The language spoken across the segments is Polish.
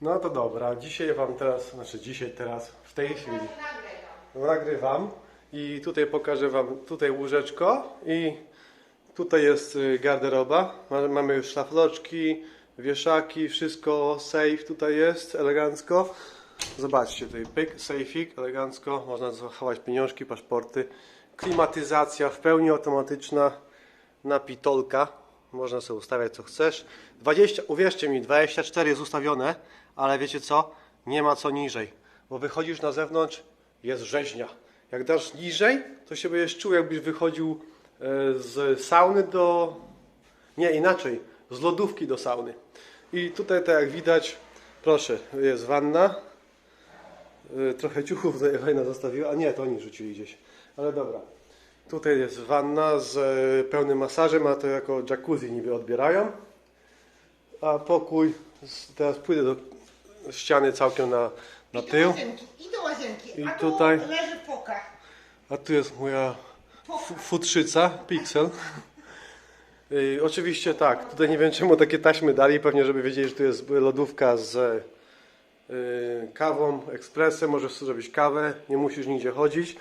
No to dobra, dzisiaj wam teraz, znaczy dzisiaj teraz, w tej chwili nagrywam i tutaj pokażę wam tutaj łóżeczko i tutaj jest y, garderoba. Ma- Mamy już szlafroczki, wieszaki, wszystko, safe tutaj jest, elegancko. Zobaczcie tutaj, pyk, sejfik, elegancko, można zachować pieniążki, paszporty. Klimatyzacja w pełni automatyczna, napitolka, można sobie ustawiać co chcesz. 20, uwierzcie mi, 24 jest ustawione, ale wiecie co? Nie ma co niżej, bo wychodzisz na zewnątrz, jest rzeźnia. Jak dasz niżej, to się będziesz czuł, jakbyś wychodził e, z sauny do. Nie, inaczej, z lodówki do sauny. I tutaj, tak jak widać, proszę, jest wanna. E, Trochę ciuchów tutaj fajna zostawiła, a nie, to oni rzucili gdzieś. Ale dobra. Tutaj jest wanna z e, pełnym masażem, a to jako jacuzzi niby odbierają. A pokój, teraz pójdę do ściany całkiem na, na I do tył. łazienki, i do łazienki. I A tu tutaj- leży foka. A tu jest moja fu- futrzyca, Pixel. Yy, oczywiście tak, tutaj nie wiem czemu takie taśmy dali, pewnie żeby wiedzieli, że tu jest lodówka z yy, kawą, ekspresem, możesz sobie zrobić kawę, nie musisz nigdzie chodzić.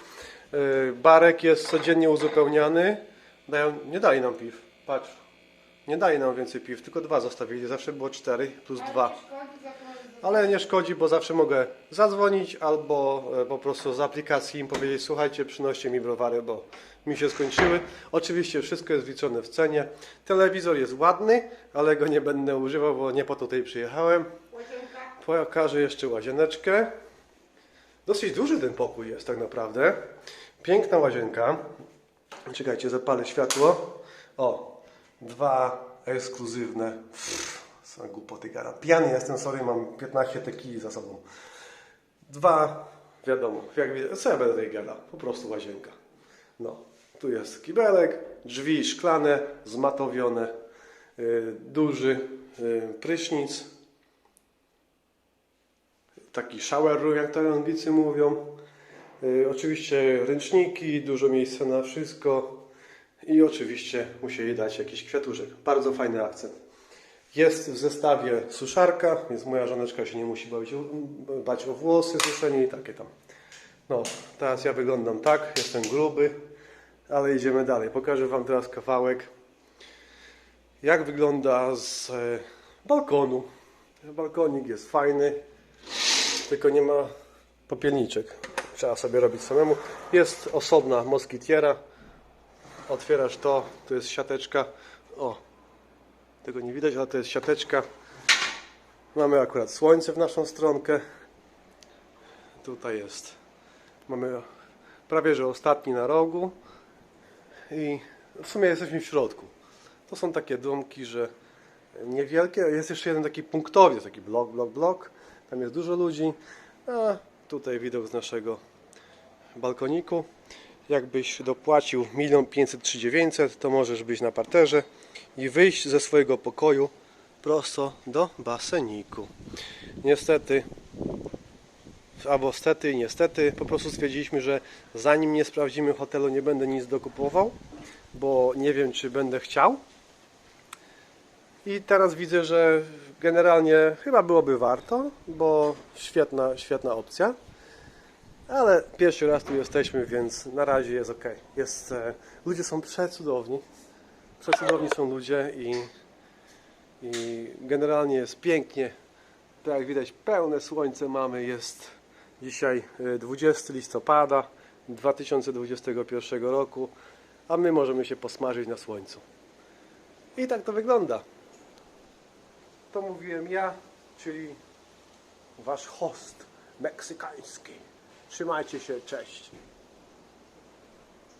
Yy, barek jest codziennie uzupełniany, Dają, nie dali nam piw, patrz, nie dali nam więcej piw, tylko dwa zostawili, zawsze było cztery plus dwa. Ale nie szkodzi, bo zawsze mogę zadzwonić albo e, po prostu z aplikacji im powiedzieć: Słuchajcie, przynoście mi browary, bo mi się skończyły. Oczywiście wszystko jest wliczone w cenie. Telewizor jest ładny, ale go nie będę używał, bo nie po to tutaj przyjechałem. Pokażę jeszcze łazieneczkę. Dosyć duży ten pokój jest tak naprawdę. Piękna łazienka. Czekajcie, zapalę światło. O, dwa ekskluzywne. Są głupoty gara. Pijany jestem, sorry, mam 15 tekili za sobą. Dwa, wiadomo, jak widać, co ja będę tutaj gada? Po prostu łazienka. No, tu jest kibelek, drzwi szklane, zmatowione, yy, duży yy, prysznic, taki shower room, jak to Anglicy mówią. Y, oczywiście ręczniki, dużo miejsca na wszystko i oczywiście musieli dać jakiś kwiatuszek. Bardzo fajny akcent. Jest w zestawie suszarka, więc moja żoneczka się nie musi bawić, bać o włosy, suszenie i takie tam. No, teraz ja wyglądam tak, jestem gruby, ale idziemy dalej. Pokażę Wam teraz kawałek, jak wygląda z e, balkonu. Balkonik jest fajny, tylko nie ma popielniczek. Trzeba sobie robić samemu. Jest osobna moskitiera. Otwierasz to, tu jest siateczka. O, tego nie widać, ale to jest siateczka. Mamy akurat słońce w naszą stronkę. Tutaj jest. Mamy prawie że ostatni na rogu. I w sumie jesteśmy w środku. To są takie domki, że niewielkie. Jest jeszcze jeden taki punktowiec, taki blok, blok, blok. Tam jest dużo ludzi. A tutaj widok z naszego balkoniku. Jakbyś dopłacił 1 503 900, to możesz być na parterze i wyjść ze swojego pokoju prosto do baseniku. Niestety, albo stety, niestety, po prostu stwierdziliśmy, że zanim nie sprawdzimy hotelu, nie będę nic dokupował, bo nie wiem, czy będę chciał. I teraz widzę, że generalnie chyba byłoby warto, bo świetna, świetna opcja. Ale pierwszy raz tu jesteśmy, więc na razie jest ok. Jest, e, ludzie są przecudowni. Przecudowni są ludzie i, i generalnie jest pięknie. Tak jak widać, pełne słońce mamy. Jest dzisiaj e, 20 listopada 2021 roku, a my możemy się posmażyć na słońcu. I tak to wygląda. To mówiłem ja, czyli wasz host meksykański. Trzymajcie się, cześć.